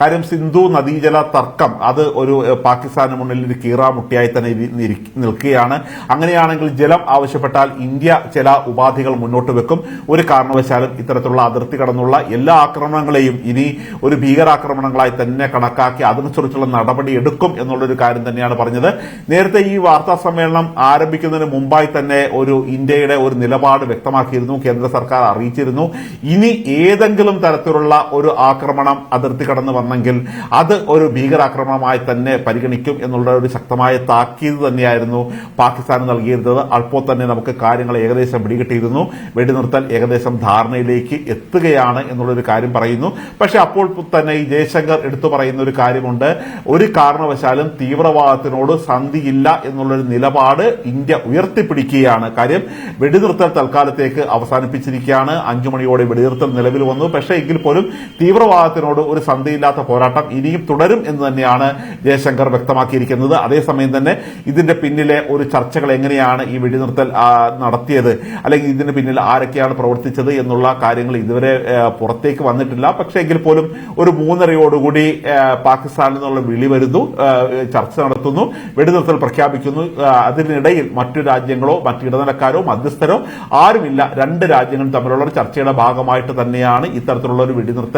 കാര്യം സിന്ധു നദീജല തർക്കം അത് ഒരു പാകിസ്ഥാന് മുന്നിൽ ഒരു കീറാമുട്ടിയായി തന്നെ നിൽക്കുകയാണ്. അങ്ങനെയാണെങ്കിൽ ജലം ആവശ്യപ്പെട്ടാൽ ഇന്ത്യ ചില ഉപാധികൾ മുന്നോട്ട് വെക്കും. ഒരു കാരണവശാലും ഇത്തരത്തിലുള്ള അതിർത്തി കടന്നുള്ള എല്ലാ ആക്രമണങ്ങളെയും ഇനി ഒരു ഭീകരാക്രമണങ്ങളായി തന്നെ കണക്കാക്കി അതിനനുസരിച്ചുള്ള നടപടി എടുക്കും എന്നുള്ളൊരു കാര്യം തന്നെയാണ് പറഞ്ഞത്. നേരത്തെ ഈ വാർത്താ സമ്മേളനം ആരംഭിക്കുന്നതിന് മുമ്പായി തന്നെ ഒരു ഇന്ത്യയുടെ ഒരു നിലപാട് വ്യക്തമാക്കിയിരുന്നു കേന്ദ്ര സർക്കാർ അറിയിച്ചിരുന്നു. ഇനി ഏതെങ്കിലും തരത്തിലുള്ള ഒരു ആക്രമണം അതിർത്തി കടന്നു വന്നെങ്കിൽ അത് ഒരു ഭീകരാക്രമണമായി തന്നെ പരിഗണിക്കും എന്നുള്ള ഒരു ശക്തമായ താക്കീത് തന്നെയായിരുന്നു പാകിസ്ഥാൻ നൽകിയിരുന്നത്. അപ്പോൾ തന്നെ നമുക്ക് കാര്യങ്ങൾ ഏകദേശം പിടികിട്ടിയിരുന്നു. വെടിനിർത്തൽ ഏകദേശം ധാരണയിലേക്ക് എത്തുകയാണ് എന്നുള്ളൊരു കാര്യം പറയുന്നു. പക്ഷേ അപ്പോൾ തന്നെ ഈ ജയശങ്കർ എടുത്തു പറയുന്ന ഒരു കാര്യമുണ്ട്. ഒരു കാരണവശാലും തീവ്രവാദത്തിനോട് സന്ധിയില്ല എന്നുള്ളൊരു നിലപാട് ഇന്ത്യ ഉയർത്തിപ്പിടിക്കുകയാണ്. കാര്യം വെടിനിർത്തൽ തൽക്കാലത്തേക്ക് അവസാനിപ്പിച്ചിരിക്കുകയാണ്. അഞ്ചു മണിയോടെ വെടിനിർത്തൽ നിലവിൽ വന്നു. പക്ഷേ എങ്കിൽ പോലും തീവ്രവാദത്തിനോട് ഒരു സന്ധിയില്ലാത്ത പോരാട്ടം ഇനിയും തുടരും എന്ന് തന്നെയാണ് ജയശങ്കർ വ്യക്തമാക്കിയിരിക്കുന്നത്. അതേസമയം തന്നെ ഇതിന്റെ പിന്നിലെ ഒരു ചർച്ചകൾ എങ്ങനെയാണ് ഈ വെടിനിർത്തൽ നടത്തിയത്? അല്ലെങ്കിൽ ഇതിന് പിന്നിൽ ആരൊക്കെയാണ് പ്രവർത്തിച്ചത് എന്നുള്ള കാര്യങ്ങൾ ഇതുവരെ പുറത്തേക്ക് വന്നിട്ടില്ല. പക്ഷേ എങ്കിൽ പോലും ഒരു മൂന്നരയോടുകൂടി പാകിസ്ഥാനിൽ നിന്നുള്ള വിളി വരുന്നു ചർച്ച നടത്തുന്നു വെടിനിർത്തൽ പ്രഖ്യാപിക്കുന്നു. അതിനിടയിൽ മറ്റു രാജ്യങ്ങളോ മറ്റു ഇടനിലക്കാരോ മധ്യസ്ഥരോ ആരുമില്ല. രണ്ട് രാജ്യങ്ങളും തമ്മിലുള്ള ചർച്ചയുടെ ഭാഗമായിട്ട് തന്നെയാണ് ഇത്തരത്തിലുള്ള ഒരു വെടിനിർത്തൽ